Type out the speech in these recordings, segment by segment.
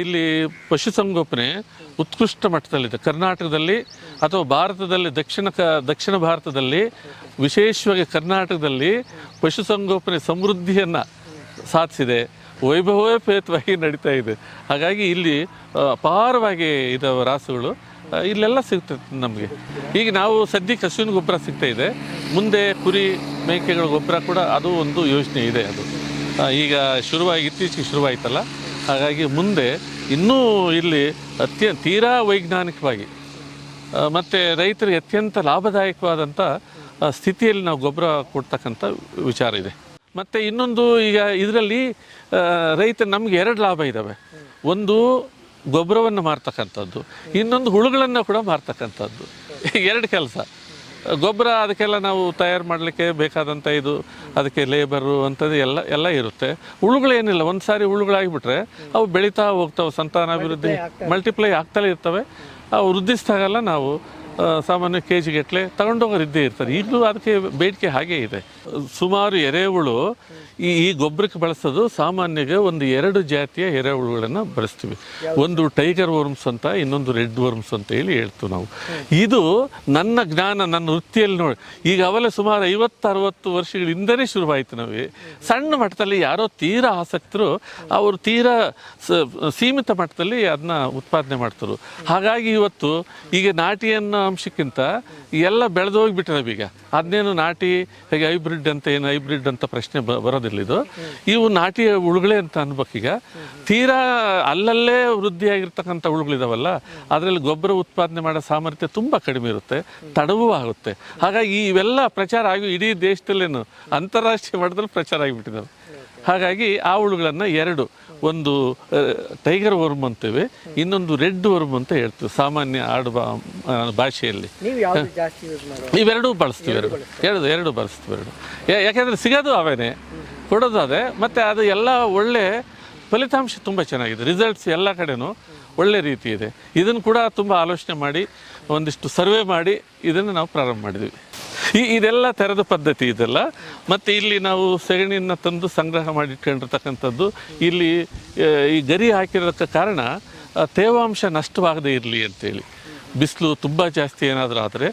ಇಲ್ಲಿ ಪಶುಸಂಗೋಪನೆ ಉತ್ಕೃಷ್ಟ ಮಟ್ಟದಲ್ಲಿದೆ. ಕರ್ನಾಟಕದಲ್ಲಿ ಅಥವಾ ಭಾರತದಲ್ಲಿ, ದಕ್ಷಿಣ ಕ, ದಕ್ಷಿಣ ಭಾರತದಲ್ಲಿ ವಿಶೇಷವಾಗಿ ಕರ್ನಾಟಕದಲ್ಲಿ ಪಶುಸಂಗೋಪನೆ ಸಮೃದ್ಧಿಯನ್ನು ಸಾಧಿಸಿದೆ. ವೈಭವೋಪೇತವಾಗಿ ನಡೀತಾ ಇದೆ. ಹಾಗಾಗಿ ಇಲ್ಲಿ ಅಪಾರವಾಗಿ ಇದಾವೆ ರಾಸುಗಳು ಇಲ್ಲೆಲ್ಲ ಸಿಗ್ತದೆ ನಮಗೆ. ಈಗ ನಾವು ಸದ್ಯಕ್ಕೆ ಹಸುವಿನ ಗೊಬ್ಬರ ಸಿಗ್ತಾ ಇದೆ. ಮುಂದೆ ಕುರಿ ಮೇಕೆಗಳ ಗೊಬ್ಬರ ಕೂಡ ಅದು ಒಂದು ಯೋಜನೆ ಇದೆ ಅದು. ಈಗ ಶುರುವಾಗಿ, ಇತ್ತೀಚೆಗೆ ಶುರುವಾಯ್ತಲ್ಲ. ಹಾಗಾಗಿ ಮುಂದೆ ಇನ್ನೂ ಇಲ್ಲಿ ಅತ್ಯ, ತೀರಾ ವೈಜ್ಞಾನಿಕವಾಗಿ ಮತ್ತು ರೈತರಿಗೆ ಅತ್ಯಂತ ಲಾಭದಾಯಕವಾದಂಥ ಸ್ಥಿತಿಯಲ್ಲಿ ನಾವು ಗೊಬ್ಬರ ಕೊಡ್ತಕ್ಕಂಥ ವಿಚಾರ ಇದೆ. ಮತ್ತು ಇನ್ನೊಂದು ಈಗ ಇದರಲ್ಲಿ ರೈತ ನಮಗೆ ಎರಡು ಲಾಭ ಇದ್ದಾವೆ ಒಂದು ಗೊಬ್ಬರವನ್ನು ಮಾರ್ತಕ್ಕಂಥದ್ದು, ಇನ್ನೊಂದು ಹುಳುಗಳನ್ನು ಕೂಡ ಮಾರ್ತಕ್ಕಂಥದ್ದು. ಎರಡು ಕೆಲಸ. ಗೊಬ್ಬರ ಅದಕ್ಕೆಲ್ಲ ನಾವು ತಯಾರು ಮಾಡಲಿಕ್ಕೆ ಬೇಕಾದಂಥ ಇದು ಅದಕ್ಕೆ ಲೇಬರು ಅಂಥದ್ದು ಎಲ್ಲ ಎಲ್ಲ ಇರುತ್ತೆ. ಹುಳುಗಳೇನಿಲ್ಲ ಒಂದು ಸಾರಿ ಹುಳುಗಳಾಗಿಬಿಟ್ರೆ ಅವು ಬೆಳೀತಾ ಹೋಗ್ತಾವೆ ಸಂತಾನಾಭಿವೃದ್ಧಿ ಮಲ್ಟಿಪ್ಲೈ ಆಗ್ತಲೇ ಇರ್ತವೆ. ಅವು ವೃದ್ಧಿಸಿದಾಗೆಲ್ಲ ನಾವು ಸಾಮಾನ್ಯ ಕೆ ಜಿಗಟ್ಟಲೆ ತಗೊಂಡೋಗೋರು ಇದ್ದೇ ಇರ್ತಾರೆ. ಈಗಲೂ ಅದಕ್ಕೆ ಬೇಡಿಕೆ ಹಾಗೇ ಇದೆ. ಸುಮಾರು ಎರೆಹುಳು ಈ ಈ ಗೊಬ್ಬರಕ್ಕೆ ಬಳಸೋದು ಸಾಮಾನ್ಯಗೆ ಒಂದು ಎರಡು ಜಾತಿಯ ಎರೆಹುಳುಗಳನ್ನು ಬಳಸ್ತೀವಿ. ಒಂದು ಟೈಗರ್ ವರ್ಮ್ಸ್ ಅಂತ, ಇನ್ನೊಂದು ರೆಡ್ ವರ್ಮ್ಸ್ ಅಂತ ಹೇಳಿ ಹೇಳ್ತೀವಿ ನಾವು. ಇದು ನನ್ನ ಜ್ಞಾನ, ನನ್ನ ವೃತ್ತಿಯಲ್ಲಿ ನೋಡಿ. ಈಗ ಅವಲೇ ಸುಮಾರು ಐವತ್ತು, ಅರವತ್ತು ವರ್ಷಗಳಿಂದನೇ ಶುರುವಾಯಿತು ನಾವು ಸಣ್ಣ ಮಟ್ಟದಲ್ಲಿ ಯಾರೋ ತೀರಾ ಆಸಕ್ತರು ಅವರು ತೀರಾ ಸೀಮಿತ ಮಟ್ಟದಲ್ಲಿ ಅದನ್ನ ಉತ್ಪಾದನೆ ಮಾಡ್ತಾರೆ ಹಾಗಾಗಿ ಇವತ್ತು ಈಗ ನಾಟಿ ಅನ್ನೋ ಅಂಶಕ್ಕಿಂತ ಎಲ್ಲ ಬೆಳೆದು ಹೋಗ್ಬಿಟ್ಟಿದ್ದಾವೆ ಈಗ ಅದನ್ನೇನು ನಾಟಿ, ಹೇಗೆ ಹೈಬ್ರಿಡ್ ಅಂತ ಏನು ಹೈಬ್ರಿಡ್ ಅಂತ ಪ್ರಶ್ನೆ ಬರೋದಿಲ್ಲ ಇದು. ಇವು ನಾಟಿ ಹುಳುಗಳೇ ಅಂತ ಅನ್ಬೇಕೀಗ ತೀರಾ ಅಲ್ಲಲ್ಲೇ ವೃದ್ಧಿಯಾಗಿರ್ತಕ್ಕಂಥ ಹುಳುಗಳಿದಾವಲ್ಲ, ಅದರಲ್ಲಿ ಗೊಬ್ಬರ ಉತ್ಪಾದನೆ ಮಾಡೋ ಸಾಮರ್ಥ್ಯ ತುಂಬ ಕಡಿಮೆ ಇರುತ್ತೆ, ತಡವೂ ಆಗುತ್ತೆ. ಹಾಗಾಗಿ ಇವೆಲ್ಲ ಪ್ರಚಾರ ಆಗಿ ಇಡೀ ದೇಶದಲ್ಲೇನು ಅಂತಾರಾಷ್ಟ್ರೀಯ ಮಟ್ಟದಲ್ಲಿ ಪ್ರಚಾರ ಆಗಿಬಿಟ್ಟಿದ್ದಾವೆ ಹಾಗಾಗಿ ಆ ಹುಳುಗಳನ್ನು ಎರಡು ಒಂದು ಟೈಗರ್ ವರ್ಮ್ ಅಂತೇವೆ ಇನ್ನೊಂದು ರೆಡ್ ವರ್ಮ್ ಅಂತ ಹೇಳ್ತೀವಿ ಸಾಮಾನ್ಯ ಆಡು ಭಾಷೆಯಲ್ಲಿ. ಇವೆರಡೂ ಬಳಸ್ತೀವಿ ಎರಡು ಎರಡು. ಎರಡು ಬಳಸ್ತೀವಿ ಎರಡು. ಯಾಕೆಂದ್ರೆ ಸಿಗೋದು ಅವೇನೆ ಕೊಡೋದು ಅದೇ ಮತ್ತು ಅದು ಎಲ್ಲ ಒಳ್ಳೆ ಫಲಿತಾಂಶ ತುಂಬ ಚೆನ್ನಾಗಿದೆ. ರಿಸಲ್ಟ್ಸ್ ಎಲ್ಲ ಕಡೆನೂ ಒಳ್ಳೆ ರೀತಿ ಇದೆ. ಇದನ್ನು ಕೂಡ ತುಂಬ ಆಲೋಚನೆ ಮಾಡಿ, ಒಂದಿಷ್ಟು ಸರ್ವೆ ಮಾಡಿ ಇದನ್ನು ನಾವು ಪ್ರಾರಂಭ ಮಾಡಿದ್ವಿ. ಈ ಇದೆಲ್ಲ ತೆರೆದ ಪದ್ಧತಿ ಇದೆಲ್ಲ. ಮತ್ತು ಇಲ್ಲಿ ನಾವು ಸೆಗಣಿಯನ್ನು ತಂದು ಸಂಗ್ರಹ ಮಾಡಿಟ್ಕೊಂಡಿರ್ತಕ್ಕಂಥದ್ದು ಇಲ್ಲಿ ಈ ಗರಿ ಹಾಕಿರೋದಕ್ಕೆ ಕಾರಣ ತೇವಾಂಶ ನಷ್ಟವಾಗದೇ ಇರಲಿ ಅಂತೇಳಿ. ಬಿಸಿಲು ತುಂಬ ಜಾಸ್ತಿ ಏನಾದರೂ ಆದರೆ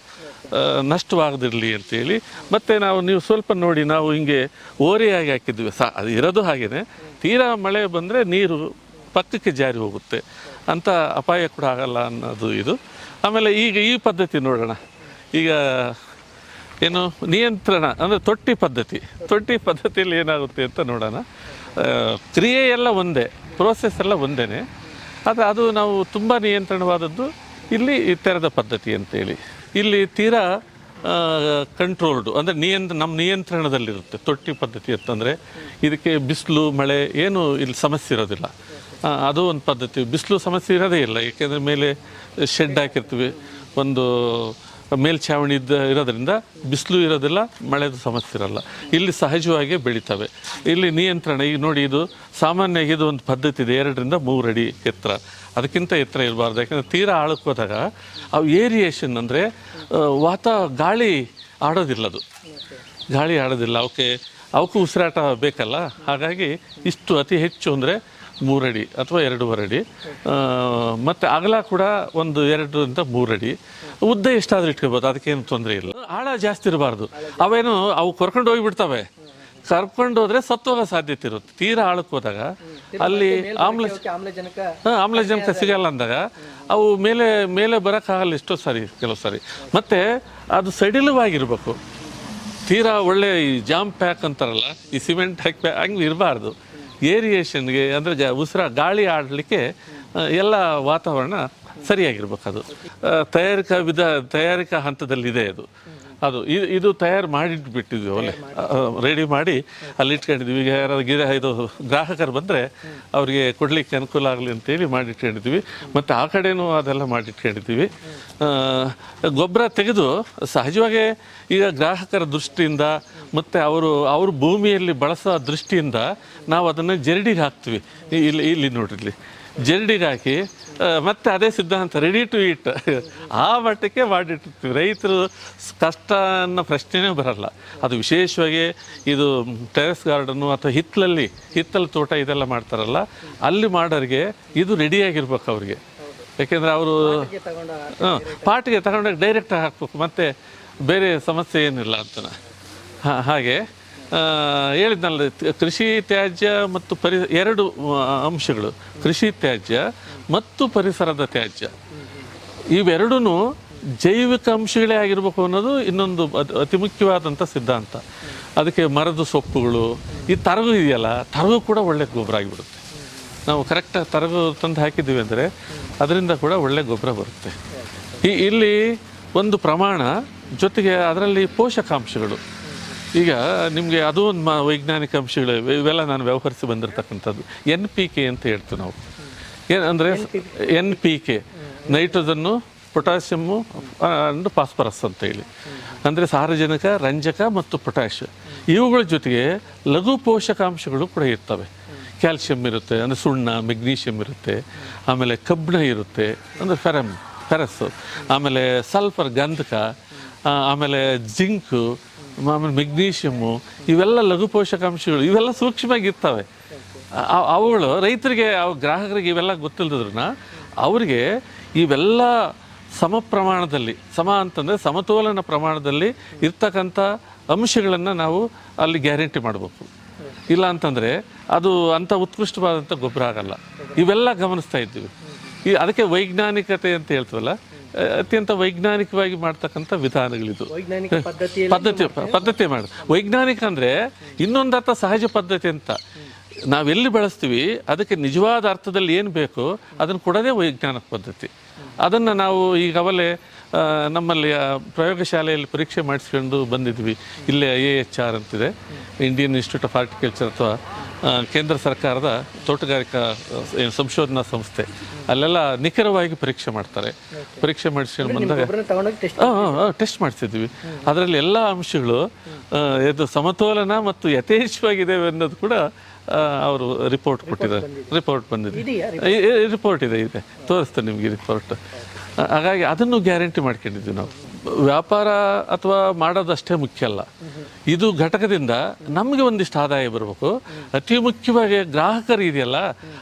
ನಷ್ಟವಾಗದಿರಲಿ ಅಂತೇಳಿ. ಮತ್ತು ನಾವು, ನೀವು ಸ್ವಲ್ಪ ನೋಡಿ, ನಾವು ಹಿಂಗೆ ಓರೆಯಾಗಿ ಹಾಕಿದ್ವಿ. ಸಾ, ಅದು ಇರೋದು ಹಾಗೇ ತೀರಾ ಮಳೆ ಬಂದರೆ ನೀರು ಪಕ್ಕಕ್ಕೆ ಜಾರಿ ಹೋಗುತ್ತೆ. ಅಂತ ಅಪಾಯ ಕೂಡ ಆಗಲ್ಲ ಅನ್ನೋದು ಇದು. ಆಮೇಲೆ ಈಗ ಈ ಪದ್ಧತಿ ನೋಡೋಣ. ಈಗ ಏನು ನಿಯಂತ್ರಣ, ಅಂದರೆ ತೊಟ್ಟಿ ಪದ್ಧತಿ. ತೊಟ್ಟಿ ಪದ್ಧತಿಯಲ್ಲಿ ಏನಾಗುತ್ತೆ ಅಂತ ನೋಡೋಣ. ಕ್ರಿಯೆ ಎಲ್ಲ ಒಂದೇ ಪ್ರೋಸೆಸ್ ಎಲ್ಲ ಒಂದೇ ಆದರೆ ಅದು ನಾವು ತುಂಬ ನಿಯಂತ್ರಣವಾದದ್ದು ಇಲ್ಲಿ ತೆರೆದ ಪದ್ಧತಿ ಅಂತೇಳಿ. ಇಲ್ಲಿ ತೀರಾ ಕಂಟ್ರೋಲ್ಡು ಅಂದರೆ ನಿಯಂತ್ರ ನಮ್ಮ ನಿಯಂತ್ರಣದಲ್ಲಿರುತ್ತೆ ತೊಟ್ಟಿ ಪದ್ಧತಿ ಅಂತಂದರೆ. ಇದಕ್ಕೆ ಬಿಸಿಲು, ಮಳೆ, ಏನು ಇಲ್ಲಿ ಸಮಸ್ಯೆ ಇರೋದಿಲ್ಲ. ಅದು ಒಂದು ಪದ್ಧತಿ. ಬಿಸಿಲು ಸಮಸ್ಯೆ ಇರೋದೇ ಇಲ್ಲ, ಏಕೆಂದರೆ ಮೇಲೆ ಶೆಡ್ ಹಾಕಿರ್ತೀವಿ. ಒಂದು ಮೇಲ್ಛಾವಣಿ ಇದ್ದ, ಇರೋದ್ರಿಂದ ಬಿಸಿಲು ಇರೋದಿಲ್ಲ, ಮಳೆದು ಸಮಸ್ಯೆ ಇರಲ್ಲ. ಇಲ್ಲಿ ಸಹಜವಾಗಿ ಬೆಳಿತವೆ. ಇಲ್ಲಿ ನಿಯಂತ್ರಣ, ಈಗ ನೋಡಿ ಇದು ಸಾಮಾನ್ಯವಾಗಿ ಇದು ಒಂದು ಪದ್ಧತಿ ಇದೆ, ಎರಡರಿಂದ ಮೂರು ಅಡಿ ಎತ್ತರ. ಅದಕ್ಕಿಂತ ಎತ್ತರ ಇರಬಾರ್ದು, ಯಾಕಂದರೆ ತೀರಾ ಆಳಕ್ಕೆ ಹೋದಾಗ ಅವು ಏರಿಯೇಷನ್ ಅಂದರೆ ವಾತ ಗಾಳಿ ಆಡೋದಿಲ್ಲ ಅದು. ಗಾಳಿ ಆಡೋದಿಲ್ಲ ಅವಕ್ಕೆ ಅವಕ್ಕೂ ಉಸಿರಾಟ ಬೇಕಲ್ಲ? ಹಾಗಾಗಿ ಇಷ್ಟು ಅತಿ ಹೆಚ್ಚು ಅಂದರೆ ಮೂರಡಿ ಅಥವಾ ಎರಡೂವರೆ ಅಡಿ ಮತ್ತು ಅಗಲ ಕೂಡ ಒಂದು ಎರಡರಿಂದ ಮೂರಡಿ. ಉದ್ದ ಎಷ್ಟಾದರೂ ಇಟ್ಕೋಬೋದು ಅದಕ್ಕೇನು ತೊಂದರೆ ಇಲ್ಲ. ಆಳ ಜಾಸ್ತಿ ಇರಬಾರ್ದು. ಅವೇನು ಅವು ಕರ್ಕೊಂಡು ಹೋಗಿಬಿಡ್ತವೆ. ಕರ್ಕೊಂಡು ಹೋದ್ರೆ ಸತ್ತೋಗೋ ಸಾಧ್ಯತೆ ಇರುತ್ತೆ. ತೀರಾ ಆಳಕ್ಕೆ ಹೋದಾಗ ಅಲ್ಲಿ ಆಮ್ಲ ಆಮ್ಲಜನಕ ಹಾ, ಆಮ್ಲಜನಕ ಸಿಗಲ್ಲ ಅಂದಾಗ ಅವು ಮೇಲೆ ಮೇಲೆ ಬರೋಕ್ಕಾಗಲ್ಲ ಎಷ್ಟೋ ಸಾರಿ ಕೆಲವು ಸಾರಿ. ಮತ್ತೆ ಅದು ಸಡಿಲವಾಗಿರ್ಬೇಕು. ತೀರಾ ಒಳ್ಳೆ ಈ ಜಾಮ್ ಪ್ಯಾಕ್ ಅಂತಾರಲ್ಲ ಈ ಸಿಮೆಂಟ್ ಹಾಕಿ ಪ್ಯಾಕ್ ಹಂಗೆ ಇರಬಾರ್ದು. ಏರಿಯೇಷನ್ಗೆ ಅಂದರೆ ಜ ಉಸಿರ ಗಾಳಿ ಆಡಲಿಕ್ಕೆ ಎಲ್ಲ ವಾತಾವರಣ ಸರಿಯಾಗಿರ್ಬೇಕು ಅದು. ತಯಾರಿಕಾ ವಿಧ, ತಯಾರಿಕಾ ಹಂತದಲ್ಲಿದೆ ಅದು. ಅದು ಇದು ಇದು ತಯಾರು ಮಾಡಿಟ್ಬಿಟ್ಟಿದ್ವಿ ಒಲೆ ರೆಡಿ ಮಾಡಿ. ಅಲ್ಲಿ ಇಟ್ಕೊಂಡಿದ್ವಿ. ಈಗ ಯಾರಾದ್ರು ಗಿರ ಇದು ಗ್ರಾಹಕರು ಬಂದರೆ ಅವರಿಗೆ ಕೊಡಲಿಕ್ಕೆ ಅನುಕೂಲ ಆಗಲಿ ಅಂತೇಳಿ ಮಾಡಿಟ್ಕೊಂಡಿದ್ವಿ. ಮತ್ತು ಆ ಕಡೆನೂ ಅದೆಲ್ಲ ಮಾಡಿಟ್ಕೊಂಡಿದ್ವಿ. ಗೊಬ್ಬರ ತೆಗೆದು ಸಹಜವಾಗಿ ಈಗ ಗ್ರಾಹಕರ ದೃಷ್ಟಿಯಿಂದ ಮತ್ತು ಅವರು ಅವ್ರ ಭೂಮಿಯಲ್ಲಿ ಬಳಸೋ ದೃಷ್ಟಿಯಿಂದ ನಾವು ಅದನ್ನು ಜರಡಿಗೆ ಹಾಕ್ತೀವಿ. ಇಲ್ಲಿ ಇಲ್ಲಿ ನೋಡ್ರಿ ಇಲ್ಲಿ. ಜರಡಿಗೆ ಹಾಕಿ ಮತ್ತೆ ಅದೇ ಸಿದ್ಧಾಂತ ರೆಡಿ ಟು ಈಟ್ ಆ ಮಟ್ಟಕ್ಕೆ ಮಾಡಿಟ್ಟಿರ್ತೀವಿ. ರೈತರು ಕಷ್ಟ ಅನ್ನೋ ಪ್ರಶ್ನೆನೇ ಬರಲ್ಲ. ಅದು ವಿಶೇಷವಾಗಿ ಇದು ಟೆರೆಸ್ ಗಾರ್ಡನ್ನು ಅಥವಾ ಹಿತ್ತಲಲ್ಲಿ ಹಿತ್ತಲ ತೋಟ ಇದೆಲ್ಲ ಮಾಡ್ತಾರಲ್ಲ ಅಲ್ಲಿ ಮಾಡೋರಿಗೆ ಇದು ರೆಡಿಯಾಗಿರ್ಬೇಕು ಅವ್ರಿಗೆ. ಯಾಕೆಂದರೆ ಅವರು ಹಾಂ ಪಾಟಿಗೆ ತಗೊಂಡೋಗಿ ಡೈರೆಕ್ಟಾಗಿ ಹಾಕ್ಬೇಕು. ಮತ್ತು ಬೇರೆ ಸಮಸ್ಯೆ ಏನಿಲ್ಲ ಅಂತ ಹಾ- ಹಾಗೆ. ಹೇಳಿದ್ನಲ್ಲ, ಕೃಷಿ ತ್ಯಾಜ್ಯ ಮತ್ತು ಪರಿ, ಎರಡು ಅಂಶಗಳು. ಕೃಷಿ ತ್ಯಾಜ್ಯ ಮತ್ತು ಪರಿಸರದ ತ್ಯಾಜ್ಯ. ಇವೆರಡೂ ಜೈವಿಕ ಅಂಶಗಳೇ ಆಗಿರಬೇಕು ಅನ್ನೋದು ಇನ್ನೊಂದು ಅತಿ ಮುಖ್ಯವಾದಂಥ ಸಿದ್ಧಾಂತ. ಅದಕ್ಕೆ ಮರದ ಸೊಪ್ಪುಗಳು, ಈ ತರಗು ಇದೆಯಲ್ಲ, ತರಗು ಕೂಡ ಒಳ್ಳೆ ಗೊಬ್ಬರ ಆಗಿಬಿಡುತ್ತೆ. ನಾವು ಕರೆಕ್ಟಾಗಿ ತರಗು ತಂದು ಹಾಕಿದ್ದೀವಿ ಅಂದರೆ ಅದರಿಂದ ಕೂಡ ಒಳ್ಳೆ ಗೊಬ್ಬರ ಬರುತ್ತೆ. ಈ, ಇಲ್ಲಿ ಒಂದು ಪ್ರಮಾಣ ಜೊತೆಗೆ ಅದರಲ್ಲಿ ಪೋಷಕಾಂಶಗಳು. ಈಗ ನಿಮಗೆ ಅದು ಒಂದು ಮಾ ವೈಜ್ಞಾನಿಕ ಅಂಶಗಳು ಇವೆ. ಇವೆಲ್ಲ ನಾನು ವ್ಯವಹರಿಸಿ ಬಂದಿರತಕ್ಕಂಥದ್ದು. ಎನ್ ಪಿ ಕೆ ಅಂತ ಹೇಳ್ತೀವಿ ನಾವು. ಏನು ಅಂದರೆ N P K, nitrogen, potassium and phosphorus ಅಂತ ಹೇಳಿ. ಅಂದರೆ ಸಾರಜನಕ, ರಂಜಕ ಮತ್ತು ಪೊಟ್ಯಾಷ್. ಇವುಗಳ ಜೊತೆಗೆ ಲಘು ಪೋಷಕಾಂಶಗಳು ಕೂಡ ಇರ್ತವೆ. ಕ್ಯಾಲ್ಸಿಯಂ ಇರುತ್ತೆ, ಅಂದರೆ ಸುಣ್ಣ ಮೆಗ್ನೀಷಿಯಮ್ ಇರುತ್ತೆ, ಆಮೇಲೆ ಕಬ್ಬಿಣ ಇರುತ್ತೆ, ಅಂದರೆ ಫೆರಮ್ ಫೆರಸ್ಸು ಆಮೇಲೆ ಸಲ್ಫರ್, ಗಂಧಕ ಆಮೇಲೆ ಜಿಂಕು ಆಮೇಲೆ ಮೆಗ್ನೀಷಿಯಮ್ಮು, ಇವೆಲ್ಲ ಲಘು ಪೋಷಕಾಂಶಗಳು, ಇವೆಲ್ಲ ಸೂಕ್ಷ್ಮವಾಗಿ ಇರ್ತವೆ ಆ- ಅವುಗಳು ರೈತರಿಗೆ ಗ್ರಾಹಕರಿಗೆ ಇವೆಲ್ಲ ಗೊತ್ತಿಲ್ಲದ್ರನ್ನ ಅವರಿಗೆ ಇವೆಲ್ಲ ಸಮ ಪ್ರಮಾಣದಲ್ಲಿ, ಸಮ ಅಂತಂದರೆ ಸಮತೋಲನ ಪ್ರಮಾಣದಲ್ಲಿ ಇರ್ತಕ್ಕಂಥ ಅಂಶಗಳನ್ನು ನಾವು ಅಲ್ಲಿ ಗ್ಯಾರಂಟಿ ಮಾಡಬೇಕು. ಇಲ್ಲ ಅಂತಂದರೆ ಅದು ಅಂಥ ಉತ್ಕೃಷ್ಟವಾದಂಥ ಗೊಬ್ಬರ ಆಗಲ್ಲ. ಇವೆಲ್ಲ ಗಮನಿಸ್ತಾ ಇದ್ದೀವಿ. ಈ ಅದಕ್ಕೆ ವೈಜ್ಞಾನಿಕತೆ ಅಂತ ಹೇಳ್ತೀವಲ್ಲ ಅತ್ಯಂತ ವೈಜ್ಞಾನಿಕವಾಗಿ ಮಾಡ್ತಕ್ಕಂಥ ವಿಧಾನಗಳಿದು. ಪದ್ಧತಿ ಪದ್ಧತಿ ಮಾಡ. ವೈಜ್ಞಾನಿಕ ಅಂದರೆ ಇನ್ನೊಂದು ಅರ್ಥ ಸಹಜ ಪದ್ಧತಿ ಅಂತ. ನಾವೆಲ್ಲಿ ಬಳಸ್ತೀವಿ ಅದಕ್ಕೆ ನಿಜವಾದ ಅರ್ಥದಲ್ಲಿ ಏನು ಬೇಕು ಅದನ್ನು ಕೊಡೋದೇ ವೈಜ್ಞಾನಿಕ ಪದ್ಧತಿ. ಅದನ್ನು ನಾವು ಈಗ ಅವಲೇ ನಮ್ಮಲ್ಲಿ ಪ್ರಯೋಗಶಾಲೆಯಲ್ಲಿ ಪರೀಕ್ಷೆ ಮಾಡಿಸ್ಕೊಂಡು ಬಂದಿದ್ವಿ. ಇಲ್ಲೇ ಐ ಎ ಎಚ್ ಆರ್ ಅಂತಿದೆ. ಇಂಡಿಯನ್ ಇನ್ಸ್ಟಿಟ್ಯೂಟ್ ಆಫ್ ಆರ್ಟಿಕಲ್ಚರ್ ಅಥವಾ ಕೇಂದ್ರ ಸರ್ಕಾರದ ತೋಟಗಾರಿಕಾ ಏನು ಸಂಶೋಧನಾ ಸಂಸ್ಥೆ ಅಲ್ಲೆಲ್ಲ ನಿಖರವಾಗಿ ಪರೀಕ್ಷೆ ಮಾಡ್ತಾರೆ. ಪರೀಕ್ಷೆ ಮಾಡಿಸ್ಕೊಂಡು ಬಂದಾಗ ಟೆಸ್ಟ್ ಮಾಡಿಸಿದ್ವಿ ಅದರಲ್ಲಿ ಎಲ್ಲ ಅಂಶಗಳು ಇದು ಸಮತೋಲನ ಮತ್ತು ಯಥೇಚ್ಛವಾಗಿದೆ ಅನ್ನೋದು ಕೂಡ ಅವರು ರಿಪೋರ್ಟ್ ಕೊಟ್ಟಿದ್ದಾರೆ. ರಿಪೋರ್ಟ್ ಬಂದಿದೆ. ರಿಪೋರ್ಟ್ ಇದೆ ಇದೆ. ತೋರಿಸ್ತೇನೆ ನಿಮಗೆ ರಿಪೋರ್ಟ್ ಹಾಗಾಗಿ ಅದನ್ನು ಗ್ಯಾರಂಟಿ ಮಾಡ್ಕೊಂಡಿದ್ವಿ ನಾವು. ವ್ಯಾಪಾರ ಅಥವಾ ಮಾಡೋದಷ್ಟೇ ಮುಖ್ಯ ಅಲ್ಲ. ಇದು ಘಟಕದಿಂದ ನಮಗೆ ಒಂದಿಷ್ಟು ಆದಾಯ ಬರಬೇಕು. ಅತಿ ಮುಖ್ಯವಾಗಿ ಗ್ರಾಹಕರು ಇದೆಯಲ್ಲ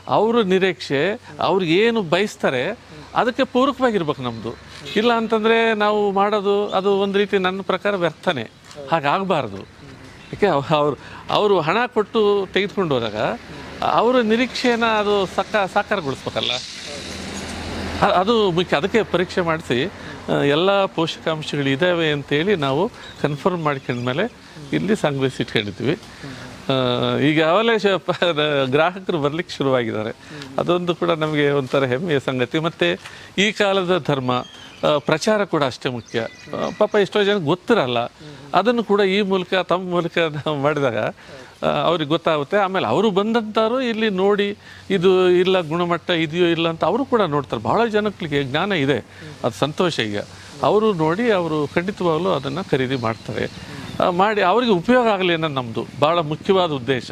ಅವರು ನಿರೀಕ್ಷೆ, ಅವ್ರು ಏನು ಬಯಸ್ತಾರೆ, ಅದಕ್ಕೆ ಪೂರಕವಾಗಿರ್ಬೇಕು ನಮ್ಮದು ಇಲ್ಲ ಅಂತಂದರೆ ನಾವು ಮಾಡೋದು, ಅದು ಒಂದು ರೀತಿ ನನ್ನ ಪ್ರಕಾರ ವ್ಯರ್ಥನೆ. ಹಾಗಾಗಬಾರ್ದು. ಯಾಕೆ, ಅವರು ಅವರು ಹಣ ಕೊಟ್ಟು ತೆಗೆದುಕೊಂಡು ಹೋದಾಗ ಅವರ ನಿರೀಕ್ಷೆನ ಅದು ಸಕ್ಕ ಸಾಕಾರಗೊಳಿಸ್ಬೇಕಲ್ಲ. ಅದು ಮುಖ್ಯ. ಅದಕ್ಕೆ ಪರೀಕ್ಷೆ ಮಾಡಿಸಿ ಎಲ್ಲ ಪೋಷಕಾಂಶಗಳು ಇದ್ದಾವೆ ಅಂತೇಳಿ ನಾವು ಕನ್ಫರ್ಮ್ ಮಾಡ್ಕೊಂಡ್ಮೇಲೆ ಇಲ್ಲಿ ಸಂಗ್ರಹಿಸಿ ಇಟ್ಕೊಂಡಿದ್ವಿ ಈಗ ದ- ಗ್ರಾಹಕರು ಬರಲಿಕ್ಕೆ ಶುರುವಾಗಿದ್ದಾರೆ. ಅದೊಂದು ಕೂಡ ನಮಗೆ ಒಂಥರ ಹೆಮ್ಮೆಯ ಸಂಗತಿ. ಮತ್ತು ಈ ಕಾಲದ ಧರ್ಮ ಪ್ರಚಾರ ಕೂಡ ಅಷ್ಟೇ ಮುಖ್ಯ. ಪಾಪ ಎಷ್ಟೋ ಜನ ಗೊತ್ತಿರಲ್ಲ. ಅದನ್ನು ಕೂಡ ಈ ಮೂಲಕ ತಮ್ಮ ಮೂಲಕ ಮಾಡಿದಾಗ ಅವ್ರಿಗೆ ಗೊತ್ತಾಗುತ್ತೆ. ಆಮೇಲೆ ಅವರು ಬಂದಂಥವ್ರು ಇಲ್ಲಿ ನೋಡಿ ಇದು ಇಲ್ಲ, ಗುಣಮಟ್ಟ ಇದೆಯೋ ಇಲ್ಲ ಅಂತ ಅವರು ಕೂಡ ನೋಡ್ತಾರೆ. ಭಾಳ ಜನಕ್ಕೆ ಜ್ಞಾನ ಇದೆ. ಅದು ಸಂತೋಷ ಈಗ. ಅವರು ನೋಡಿ, ಅವರು ಖಂಡಿತವಾಗಲೂ ಅದನ್ನು ಖರೀದಿ ಮಾಡ್ತಾರೆ. ಮಾಡಿ, ಅವರಿಗೆ ಉಪಯೋಗ ಆಗಲಿ ಅನ್ನೋದು ನಮ್ಮದು ಭಾಳ ಮುಖ್ಯವಾದ ಉದ್ದೇಶ.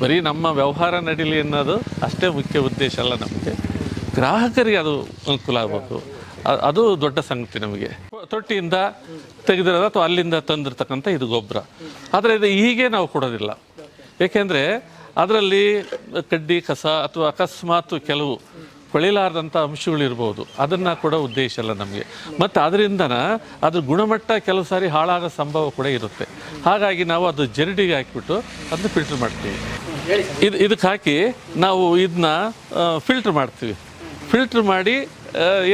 ಬರೀ ನಮ್ಮ ವ್ಯವಹಾರ ನಡೀಲಿ ಅನ್ನೋದು ಅಷ್ಟೇ ಮುಖ್ಯ ಉದ್ದೇಶ ಅಲ್ಲ ನಮಗೆ. ಗ್ರಾಹಕರಿಗೆ ಅದು ಅನುಕೂಲ ಆಗಬೇಕು. ಅದು ದೊಡ್ಡ ಸಂಗತಿ ನಮಗೆ. ತೊಟ್ಟಿಯಿಂದ ತೆಗೆದಿರೋದು ಅಥವಾ ಅಲ್ಲಿಂದ ತಂದಿರ್ತಕ್ಕಂಥ ಇದು ಗೊಬ್ಬರ. ಆದರೆ ಇದು ಹೀಗೆ ನಾವು ಕೊಡೋದಿಲ್ಲ. ಏಕೆಂದರೆ ಅದರಲ್ಲಿ ಕಡ್ಡಿ, ಕಸ ಅಥವಾ ಅಕಸ್ಮಾತ್ ಕೆಲವು ಕೊಳಿಲಾರದಂಥ ಅಂಶಗಳು ಇರ್ಬೋದು ಅದನ್ನು ಕೂಡ ಉದ್ದೇಶ ಅಲ್ಲ ನಮಗೆ. ಮತ್ತು ಅದರಿಂದ ಅದ್ರ ಗುಣಮಟ್ಟ ಕೆಲವು ಸಾರಿ ಹಾಳಾಗೋ ಸಂಭವ ಕೂಡ ಇರುತ್ತೆ. ಹಾಗಾಗಿ ನಾವು ಅದು ಜರಡಿಗೆ ಹಾಕಿಬಿಟ್ಟು ಅದನ್ನ ಫಿಲ್ಟರ್ ಮಾಡ್ತೀವಿ. ಇದು ಇದಕ್ಕೆ ಹಾಕಿ ನಾವು ಇದನ್ನ ಫಿಲ್ಟರ್ ಮಾಡ್ತೀವಿ. ಫಿಲ್ಟರ್ ಮಾಡಿ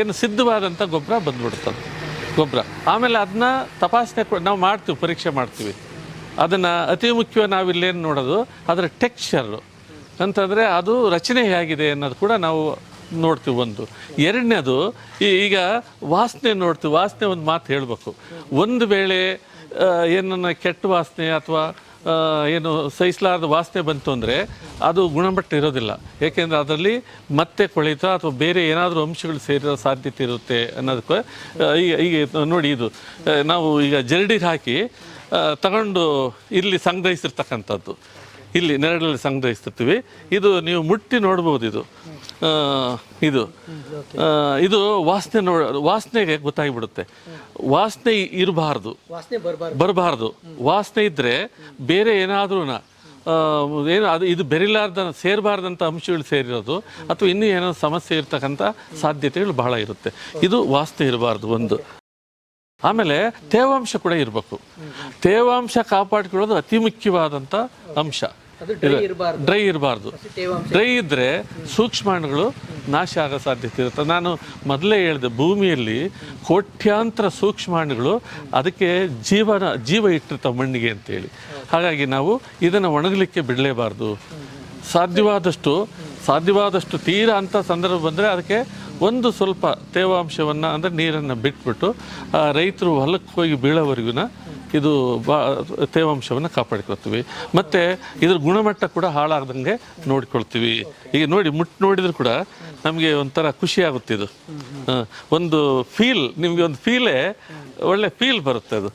ಏನು ಸಿದ್ಧವಾದಂಥ ಗೊಬ್ಬರ ಬಂದ್ಬಿಡ್ತದೆ ಗೊಬ್ಬರ. ಆಮೇಲೆ ಅದನ್ನ ತಪಾಸಣೆ ನಾವು ಮಾಡ್ತೀವಿ, ಪರೀಕ್ಷೆ ಮಾಡ್ತೀವಿ. ಅದನ್ನು ಅತಿ ಮುಖ್ಯವಾಗಿ ನಾವಿಲ್ಲೇನು ನೋಡೋದು? ಅದರ ಟೆಕ್ಸ್ಚರು ಅಂತಂದರೆ ಅದು ರಚನೆ ಹೇಗಿದೆ ಅನ್ನೋದು ಕೂಡ ನಾವು ನೋಡ್ತೀವಿ ಒಂದು. ಎರಡನೇದು ಈಗ ವಾಸನೆ ನೋಡ್ತೀವಿ. ವಾಸನೆ ಒಂದು ಮಾತು ಹೇಳಬೇಕು. ಒಂದು ವೇಳೆ ಏನನ್ನ ಕೆಟ್ಟ ವಾಸನೆ ಅಥವಾ ಏನು ಸಹಿಸಲಾರದ ವಾಸನೆ ಬಂತು ಅಂದರೆ ಅದು ಗುಣಮಟ್ಟ ಇರೋದಿಲ್ಲ. ಏಕೆಂದರೆ ಅದರಲ್ಲಿ ಮತ್ತೆ ಕೊಳಿತ ಅಥವಾ ಬೇರೆ ಏನಾದರೂ ಅಂಶಗಳು ಸೇರಿರೋ ಸಾಧ್ಯತೆ ಇರುತ್ತೆ ಅನ್ನೋದಕ್ಕೆ ಈಗ ಈಗ ನೋಡಿ ಇದು. ನಾವು ಈಗ ಜರಡಿಗೆ ಹಾಕಿ ತಗೊಂಡು ಇಲ್ಲಿ ಸಂಗ್ರಹಿಸಿರ್ತಕ್ಕಂಥದ್ದು. ಇಲ್ಲಿ ನೆರಳಲ್ಲಿ ಸಂಗ್ರಹಿಸ್ತಿರ್ತೀವಿ. ಇದು ನೀವು ಮುಟ್ಟಿ ನೋಡ್ಬೋದು ಇದು. ಇದು. ಇದು ವಾಸನೆ ನೋಡ ವಾಸನೆಗೆ ಗೊತ್ತಾಗಿಬಿಡುತ್ತೆ. ವಾಸನೆ ಇರಬಾರ್ದು. ಬರಬಾರ್ದು. ವಾಸನೆ ಇದ್ದರೆ ಬೇರೆ ಏನಾದ್ರೂ ಏನು ಅದು ಇದು ಬೆರಿಲಾರ್ದ ಸೇರಬಾರ್ದಂಥ ಅಂಶಗಳು ಸೇರಿರೋದು ಅಥವಾ ಇನ್ನೂ ಏನೋ ಸಮಸ್ಯೆ ಇರ್ತಕ್ಕಂಥ ಸಾಧ್ಯತೆಗಳು ಬಹಳ ಇರುತ್ತೆ. ಇದು ವಾಸನೆ ಇರಬಾರ್ದು ಒಂದು. ಆಮೇಲೆ ತೇವಾಂಶ ಕೂಡ ಇರಬೇಕು. ತೇವಾಂಶ ಕಾಪಾಡಿಕೊಳ್ಳೋದು ಅತಿ ಮುಖ್ಯವಾದಂಥ ಅಂಶ. ಡ್ರೈ ಇರಬಾರ್ದು. ಡ್ರೈ ಇದ್ದರೆ ಸೂಕ್ಷ್ಮಾಣುಗಳು ನಾಶ ಆಗೋ ಸಾಧ್ಯತೆ ಇರುತ್ತೆ. ನಾನು ಮೊದಲೇ ಹೇಳಿದೆ ಭೂಮಿಯಲ್ಲಿ ಕೋಟ್ಯಾಂತರ ಸೂಕ್ಷ್ಮಾಣುಗಳು ಅದಕ್ಕೆ ಜೀವನ ಜೀವ ಇಟ್ಟಿರ್ತಾವೆ ಮಣ್ಣಿಗೆ ಅಂತೇಳಿ. ಹಾಗಾಗಿ ನಾವು ಇದನ್ನು ಒಣಗಲಿಕ್ಕೆ ಬಿಡಲೇಬಾರ್ದು. ಸಾಧ್ಯವಾದಷ್ಟು ಸಾಧ್ಯವಾದಷ್ಟು ತೀರ ಅಂತ ಸಂದರ್ಭ ಬಂದರೆ ಅದಕ್ಕೆ ಒಂದು ಸ್ವಲ್ಪ ತೇವಾಂಶವನ್ನು, ಅಂದರೆ ನೀರನ್ನು ಬಿಟ್ಬಿಟ್ಟು ರೈತರು ಹೊಲಕ್ಕೆ ಹೋಗಿ ಬೀಳೋವರೆಗೂ ಇದು ಬಾ, ತೇವಾಂಶವನ್ನು ಕಾಪಾಡ್ಕೊಳ್ತೀವಿ. ಮತ್ತು ಇದ್ರ ಗುಣಮಟ್ಟ ಕೂಡ ಹಾಳಾಗ್ದಂಗೆ ನೋಡ್ಕೊಳ್ತೀವಿ. ಈಗ ನೋಡಿ ಮುಟ್ಟು ನೋಡಿದ್ರು ಕೂಡ ನಮಗೆ ಒಂಥರ ಖುಷಿ ಆಗುತ್ತೆ ಇದು. ಒಂದು ಫೀಲ್ ನಿಮಗೆ ಒಂದು ಫೀಲೇ ಒಳ್ಳೆ ಫೀಲ್ ಬರುತ್ತೆ ಅದು.